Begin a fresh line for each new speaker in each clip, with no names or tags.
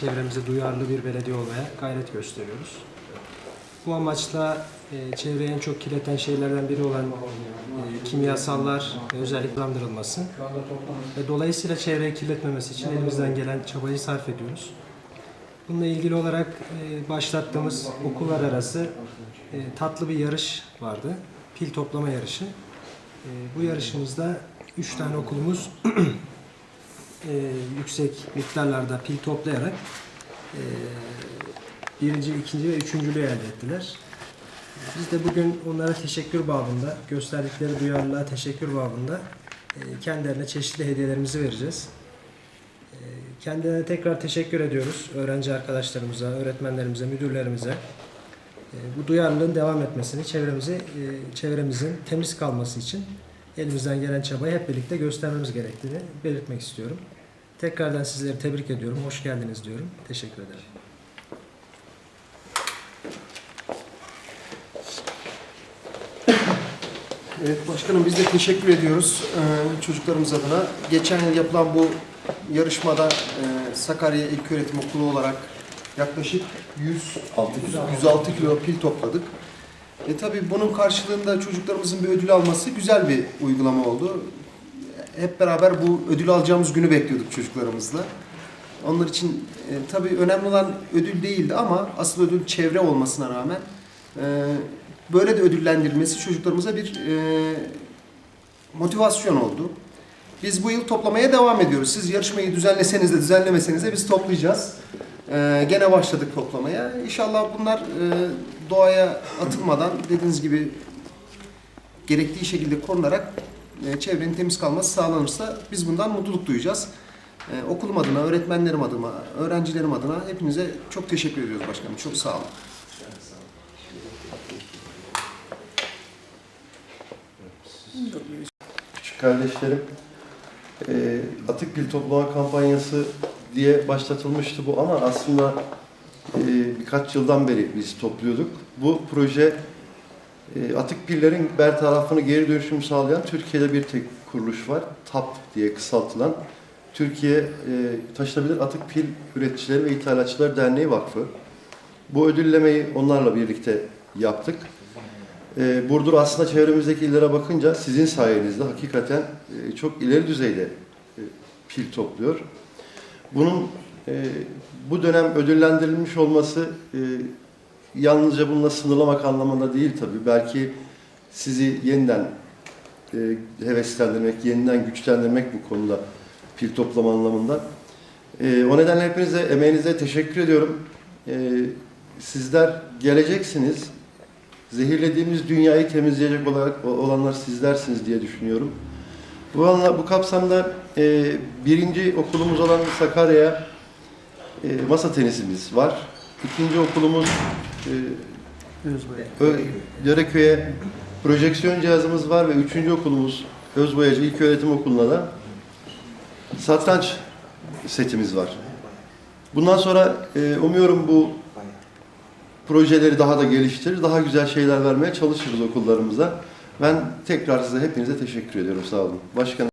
çevremize duyarlı bir belediye olmaya gayret gösteriyoruz. Bu amaçla e, çevreyi en çok kirleten şeylerden biri olan e, kimyasallar ve özellikle landırılması ve dolayısıyla çevreyi kirletmemesi için elimizden gelen çabayı sarf ediyoruz. Bununla ilgili olarak e, başlattığımız okullar arası e, tatlı bir yarış vardı. Pil toplama yarışı. E, bu yarışımızda 3 tane okulumuz e, yüksek miktarlarda pil toplayarak e, birinci, ikinci ve üçüncülüğü elde ettiler. Biz de bugün onlara teşekkür babında, gösterdikleri duyarlılığa teşekkür babında e, kendilerine çeşitli hediyelerimizi vereceğiz. E, Kendilerine tekrar teşekkür ediyoruz. Öğrenci arkadaşlarımıza, öğretmenlerimize, müdürlerimize. E, Bu duyarlılığın devam etmesini, çevremizi, e, çevremizin temiz kalması için elimizden gelen çabayı hep birlikte göstermemiz gerektiğini belirtmek istiyorum. Tekrardan sizleri tebrik ediyorum. Hoş geldiniz diyorum. Teşekkür ederim.
Evet başkanım biz de teşekkür ediyoruz e, çocuklarımız adına. Geçen yıl yapılan bu yarışmada e, Sakarya İlköğretim Okulu olarak yaklaşık 106, 106 kilo pil topladık. E tabi bunun karşılığında çocuklarımızın bir ödül alması güzel bir uygulama oldu. Hep beraber bu ödül alacağımız günü bekliyorduk çocuklarımızla. Onlar için e, tabii önemli olan ödül değildi ama asıl ödül çevre olmasına rağmen e, böyle de ödüllendirilmesi çocuklarımıza bir e, motivasyon oldu. Biz bu yıl toplamaya devam ediyoruz. Siz yarışmayı düzenleseniz de düzenlemeseniz de biz toplayacağız. E, gene başladık toplamaya. İnşallah bunlar e, doğaya atılmadan dediğiniz gibi gerektiği şekilde korunarak e, çevrenin temiz kalması sağlanırsa biz bundan mutluluk duyacağız. E, okulum adına, öğretmenlerim adına, öğrencilerim adına hepinize çok teşekkür ediyoruz başkanım. Çok sağ olun.
Küçük kardeşlerim, e, atık pil toplama kampanyası diye başlatılmıştı bu ama aslında birkaç yıldan beri biz topluyorduk. Bu proje atık pillerin bertarafını geri dönüşüm sağlayan Türkiye'de bir tek kuruluş var. TAP diye kısaltılan Türkiye e, Taşınabilir Atık Pil Üreticileri ve İthalatçılar Derneği Vakfı. Bu ödüllemeyi onlarla birlikte yaptık. Ee, Burdur aslında çevremizdeki illere bakınca sizin sayenizde hakikaten e, çok ileri düzeyde e, pil topluyor. Bunun bu dönem ödüllendirilmiş olması yalnızca bununla sınırlamak anlamında değil tabii. Belki sizi yeniden e, heveslendirmek, yeniden güçlendirmek bu konuda pil toplama anlamında. E, o nedenle hepinize emeğinize teşekkür ediyorum. E, sizler geleceksiniz. Zehirlediğimiz dünyayı temizleyecek olarak olanlar sizlersiniz diye düşünüyorum. Bu anla, bu kapsamda e, birinci okulumuz olan Sakarya'ya e, masa tenisimiz var. İkinci okulumuz e, Döreköy'e projeksiyon cihazımız var ve üçüncü okulumuz Özboyacı İlköğretim Okulu'na da satranç setimiz var. Bundan sonra e, umuyorum bu projeleri daha da geliştirir, daha güzel şeyler vermeye çalışırız okullarımıza. Ben tekrar size hepinize teşekkür ediyorum. Sağ olun. Başkanım.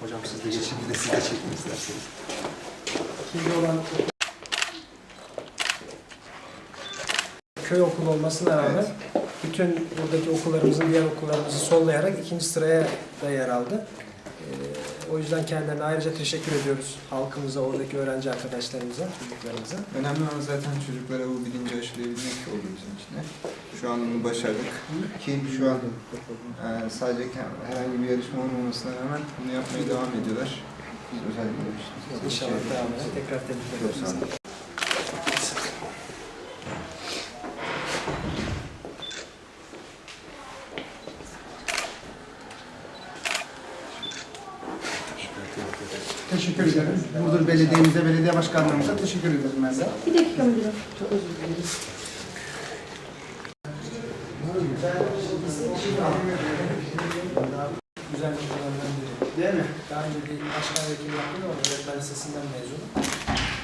Hocam siz de geçin, bir de siz de çekin isterseniz.
İkinci olan köy okulu olmasına rağmen bütün buradaki okullarımızın diğer okullarımızı sollayarak ikinci sıraya da yer aldı. Ee, o yüzden kendilerine ayrıca teşekkür ediyoruz halkımıza, oradaki öğrenci arkadaşlarımıza, çocuklarımıza.
Önemli olan zaten çocuklara bu bilinci aşılayabilmek oldu bizim için de. Şu an bunu başardık. Ki şu an e, sadece herhangi bir yarışma olmamasına rağmen bunu yapmaya devam ediyorlar. Biz özellikle.
İnşallah devam eder. Tekrar tebrik
Çok sağ
ediyoruz.
olun.
Teşekkür ederim. Burdur Belediye'mize, belediye başkanlarımıza teşekkür ederim ben de.
Bir dakika müdürüm.
Bir okullardan biri. Daha Ben dedi başkan vekili yapıyorum, öğretmen lisesinden mezunum.